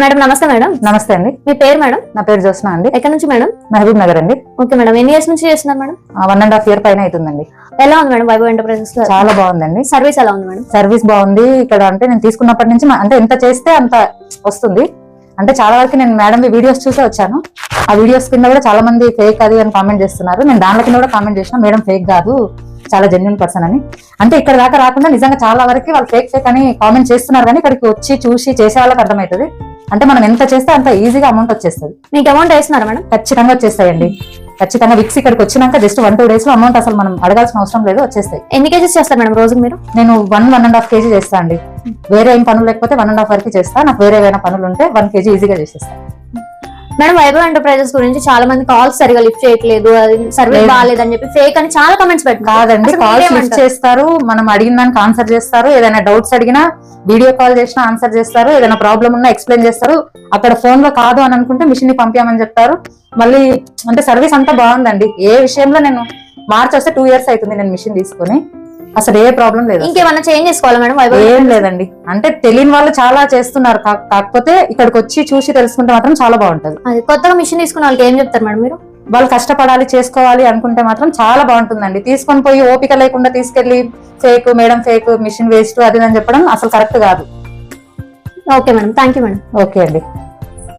Madam నమస్తే madam. నమస్తే అండి. మీ పేరు మేడం? నా పేరు జ్యోత్స్న అండి. ఎక్కడి నుంచి మేడం? మహబూబ్ నగర్ అండి. Okay madam. ఎన్ని ఇయర్స్ నుంచి చేస్తున్నారు madam? One and half year పైన అవుతుందండి. ఎలా ఉంది మేడం వైభవ్ ఎంటర్ప్రైజెస్లో? చాలా బాగుందండి. సర్వీస్ ఎలా ఉంది మేడం? సర్వీస్ బాగుంది. ఇక్కడ అంటే నేను తీసుకున్నప్పటి నుంచి అంటే ఎంత చేస్తే అంత వస్తుంది. అంటే చాలా వరకు నేను మేడం వీడియోస్ చూసే వచ్చాను. ఆ వీడియోస్ కింద కూడా చాలా మంది ఫేక్ అది అని కామెంట్ చేస్తున్నారు. నేను దాంట్లో కింద కూడా కామెంట్ చేసిన. మేడం ఫేక్ కాదు. చాలా జెన్యున్ పర్సన్ అని. అంటే ఇక్కడ దాకా రాకుండా నిజంగా చాలా వరకు వాళ్ళు ఫేక్ ఫేక్ అని కామెంట్ చేస్తున్నారు కానీ ఇక్కడికి వచ్చి చూసి చేసే వాళ్ళకి అర్థమవుతుంది. అంటే మనం ఎంత చేస్తే అంత ఈజీగా అమౌంట్ వచ్చేస్తుంది. మీకు అమౌంట్ వేస్తున్నారా మేడం? ఖచ్చితంగా వచ్చేస్తాయండి. ఖచ్చితంగా విక్స్ ఇక్కడికి వచ్చినాక జస్ట్ వన్ టూ డేస్లో అమౌంట్ అసలు మనం అడగాల్సిన అవసరం లేదు వచ్చేస్తాయి. ఎన్ని కేజెస్ చేస్తారు మేడం రోజుకి మీరు? నేను one one and half kg చేస్తా అండి. వేరే ఏం పనులు లేకపోతే వన్ అండ్ హాఫ్ వరకు చేస్తా. నాకు వేరే ఏమైనా పనులు ఉంటే వన్ కేజీ ఈజీగా చేసేస్తా. మేడం వైభవ్ ఎంటర్ప్రైజెస్ గురించి చాలా మంది కాల్స్ సరిగా లిఫ్ట్ చేయట్లేదు అది సర్వీస్. బాగాలేదని చెప్పి ఫేక్ అని చాలా కమెంట్స్ పెట్టారు కాదండి కాల్స్ లిఫ్ట్? చేస్తారు మనం అడిగిన దానికి ఆన్సర్ చేస్తారు ఏదైనా డౌట్స్ అడిగినా వీడియో కాల్ చేసినా ఆన్సర్ చేస్తారు ఏదైనా ప్రాబ్లం ఉన్నా ఎక్స్ప్లెయిన్ చేస్తారు. అక్కడ ఫోన్లో కాదు అని అనుకుంటే మిషన్ని పంపించమని చెప్తారు. మళ్ళీ అంటే సర్వీస్ అంతా బాగుందండి. ఏ విషయంలో నేను మార్చి వస్తే టూ ఇయర్స్ అవుతుంది నేను మిషన్ తీసుకొని. అసలు ఏ ప్రాబ్లం లేదు ఇంకేమన్నా చేంజ్ చేసుకోవాలా మేడం? వైభవ్ ఏం లేదండి. అంటే తెలియని వాళ్ళు చాలా చేస్తున్నారు. కాకపోతే ఇక్కడికి వచ్చి చూసి తెలుసుకుంటే మాత్రం చాలా బాగుంటది. అది కొత్తగా మిషన్ తీసుకున్న వాళ్ళకి ఏం చెప్తారు మేడం మీరు? వాళ్ళు కష్టపడాలి చేసుకోవాలి అనుకుంటే మాత్రం చాలా బాగుంటుందండి. తీసుకొని పోయి ఓపిక లేకుండా తీసుకెళ్ళి fake madam fake machine waste అది అని చెప్పడం అసలు కరెక్ట్ కాదు. Okay madam thank you madam okay అండి.